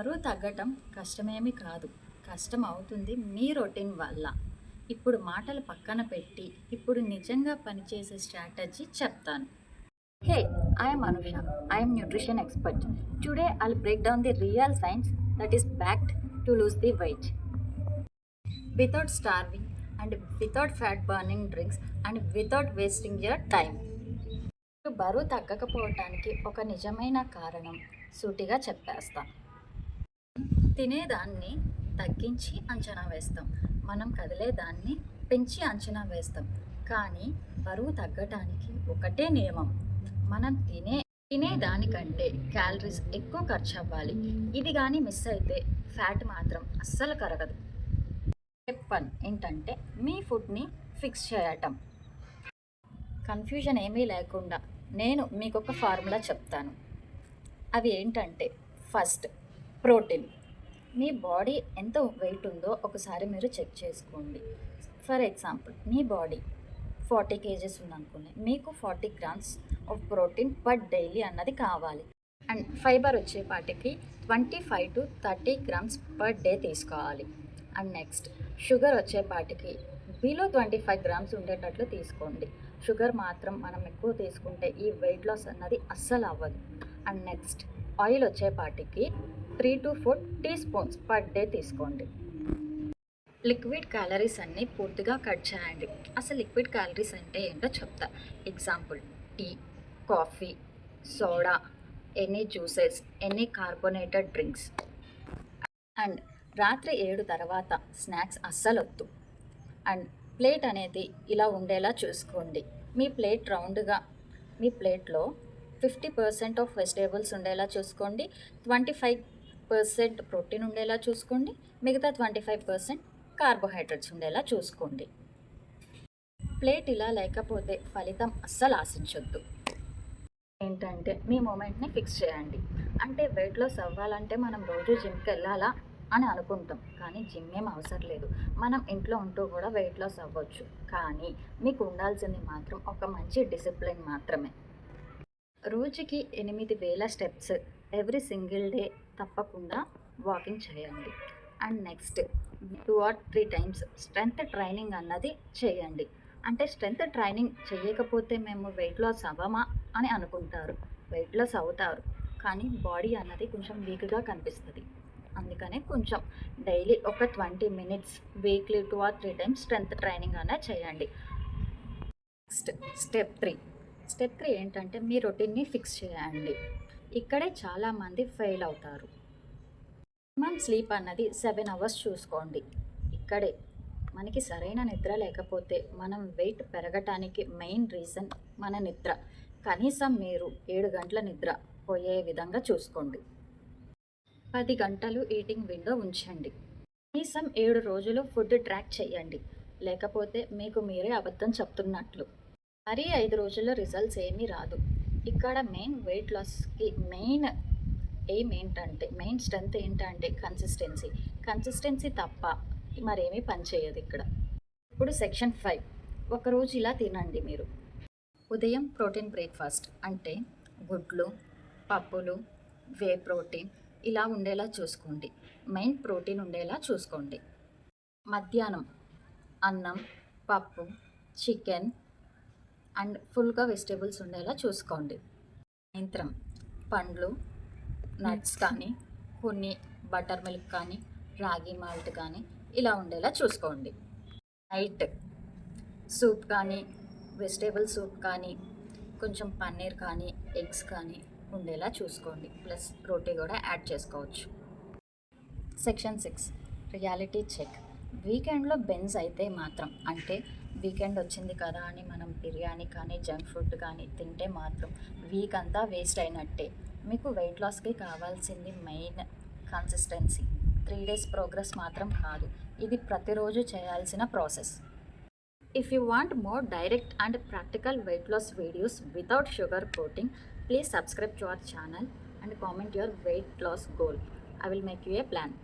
బరువు తగ్గటం కష్టమేమి కాదు. కష్టం అవుతుంది మీ రొటీన్ వల్ల. ఇప్పుడు మాటలు పక్కన పెట్టి ఇప్పుడు నిజంగా పనిచేసే స్ట్రాటజీ చెప్తాను. Hey I'm Anusha. I'm nutrition expert. Today I'll break down the real science that is backed to lose the weight. Without starving and without fat burning drinks and without wasting your time బరువు తగ్గకపోవటానికి ఒక నిజమైన కారణం సూటిగా చెప్పేస్తాను. తినేదాన్ని తగ్గించి అంచనా వేస్తాం. మనం కదిలేదాన్ని పెంచి అంచనా వేస్తాం. కానీ బరువు తగ్గటానికి ఒకటే నియమం. మనం తినే తినేదానికంటే క్యాలరీస్ ఎక్కువ ఖర్చు అవ్వాలి ఇది కానీ మిస్ అయితే ఫ్యాట్ మాత్రం అస్సలు కరగదు. స్టెప్ వన్ ఏంటంటే మీ ఫుడ్ని ఫిక్స్ చేయటం. కన్ఫ్యూజన్ ఏమీ లేకుండా నేను మీకు ఒక ఫార్ములా చెప్తాను. అవి ఏంటంటే ఫస్ట్ ప్రోటీన్. మీ బాడీ ఎంత వెయిట్ ఉందో ఒకసారి మీరు చెక్ చేసుకోండి. ఫర్ ఎగ్జాంపుల్ మీ బాడీ ఫార్టీ కేజెస్ ఉందనుకోండి. మీకు forty grams of protein per daily అన్నది కావాలి. అండ్ ఫైబర్ వచ్చేపాటికి twenty five to thirty grams per day తీసుకోవాలి. అండ్ నెక్స్ట్ షుగర్ వచ్చేపాటికి బిలో ట్వంటీ ఫైవ్ గ్రామ్స్ ఉండేటట్లు తీసుకోండి. షుగర్ మాత్రం మనం ఎక్కువ తీసుకుంటే ఈ వెయిట్ లాస్ అన్నది అస్సలు అవ్వదు. అండ్ నెక్స్ట్ ఆయిల్ వచ్చేపాటికి three to four teaspoons per day తీసుకోండి. లిక్విడ్ క్యాలరీస్ అన్నీ పూర్తిగా కట్ చేయండి. అసలు లిక్విడ్ క్యాలరీస్ అంటే ఏంటో చెప్తా. Example tea coffee soda any juices any carbonated drinks. And రాత్రి ఏడు తర్వాత స్నాక్స్ అస్సలు వద్దు అండ్ ప్లేట్ అనేది ఇలా ఉండేలా చూసుకోండి. మీ ప్లేట్ రౌండ్గా మీ ప్లేట్లో ఫిఫ్టీ పర్సెంట్ ఆఫ్ వెజిటేబుల్స్ ఉండేలా చూసుకోండి. ట్వంటీ ఫైవ్ పర్సెంట్ ప్రోటీన్ ఉండేలా చూసుకోండి. మిగతా ట్వంటీ ఫైవ్ పర్సెంట్ కార్బోహైడ్రేట్స్ ఉండేలా చూసుకోండి. ప్లేట్ ఇలా లేకపోతే ఫలితం అస్సలు ఆశించొద్దు. ఏంటంటే మీ మూమెంట్ని ఫిక్స్ చేయండి. అంటే వెయిట్ లాస్ అవ్వాలంటే మనం రోజు జిమ్కి వెళ్ళాలా అని అనుకుంటాం. కానీ జిమ్ ఏం అవసరం లేదు. మనం ఇంట్లో ఉంటూ కూడా వెయిట్ లాస్ అవ్వచ్చు. కానీ మీకు ఉండాల్సింది మాత్రం ఒక మంచి డిసిప్లిన్ మాత్రమే. రోజుకి ఎనిమిది వేల స్టెప్స్ ఎవ్రీ సింగిల్ డే తప్పకుండా వాకింగ్ చేయండి. And next two or three times strength training అన్నది చేయండి. అంటే స్ట్రెంగ్త్ ట్రైనింగ్ చేయకపోతే మేము వెయిట్ లాస్ అవ్వమా అని అనుకుంటారు. వెయిట్ లాస్ అవుతారు. కానీ బాడీ అన్నది కొంచెం వీక్గా కనిపిస్తుంది. అందుకనే కొంచెం డైలీ ఒక twenty minutes weekly two or three times strength training అనేది చేయండి. Next step three step three ఏంటంటే మీ రొటీన్ని ఫిక్స్ చేయండి. ఇక్కడే చాలామంది ఫెయిల్ అవుతారు. మినిమం స్లీప్ అన్నది సెవెన్ అవర్స్ చూసుకోండి. ఇక్కడే. మనకి సరైన నిద్ర లేకపోతే మనం వెయిట్ పెరగటానికి మెయిన్ రీజన్ మన నిద్ర. కనీసం మీరు ఏడు గంటల నిద్ర పోయే విధంగా చూసుకోండి. పది గంటలు ఈటింగ్ విండో ఉంచండి. కనీసం ఏడు రోజులు ఫుడ్ ట్రాక్ చేయండి. లేకపోతే మీకు మీరే అబద్ధం చెప్తున్నట్లు. మరీ ఐదు రోజుల్లో రిజల్ట్స్ ఏమీ రాదు. ఇక్కడ మెయిన్ వెయిట్ లాస్కి మెయిన్ ఎయిమ్ ఏంటంటే మెయిన్ స్ట్రెంత్ ఏంటంటే కన్సిస్టెన్సీ కన్సిస్టెన్సీ తప్ప మరేమీ పనిచేయదు ఇక్కడ. ఇప్పుడు సెక్షన్ ఫైవ్ ఒకరోజు ఇలా తినండి మీరు. ఉదయం ప్రోటీన్ బ్రేక్ఫాస్ట్ అంటే గుడ్లు పప్పులు వే ప్రోటీన్ ఇలా ఉండేలా చూసుకోండి. మెయిన్ ప్రోటీన్ ఉండేలా చూసుకోండి. మధ్యాహ్నం అన్నం పప్పు చికెన్ అండ్ ఫుల్గా వెజిటేబుల్స్ ఉండేలా చూసుకోండి. సాయంత్రం పండ్లు నట్స్ కానీ కొన్ని బటర్ మిల్క్ కానీ రాగి మాల్ట్ కానీ ఇలా ఉండేలా చూసుకోండి. నైట్ సూప్ కానీ వెజిటేబుల్ సూప్ కానీ కొంచెం పన్నీర్ కానీ ఎగ్స్ కానీ ఉండేలా చూసుకోండి. ప్లస్ రోటీ కూడా యాడ్ చేసుకోవచ్చు. Section six reality check. వీకెండ్లో బెన్స్ అయితే మాత్రం అంటే వీకెండ్ వచ్చింది కదా అని మనం బిర్యానీ కానీ జంక్ ఫుడ్ కానీ తింటే మాత్రం వీక్ అంతా వేస్ట్ అయినట్టే. మీకు వెయిట్ లాస్కి కావాల్సింది main consistency three days progress మాత్రం కాదు. ఇది ప్రతిరోజు చేయాల్సిన process if you want more direct and practical weight loss videos without sugar coating please subscribe to our channel and comment your weight loss goal I will make you a plan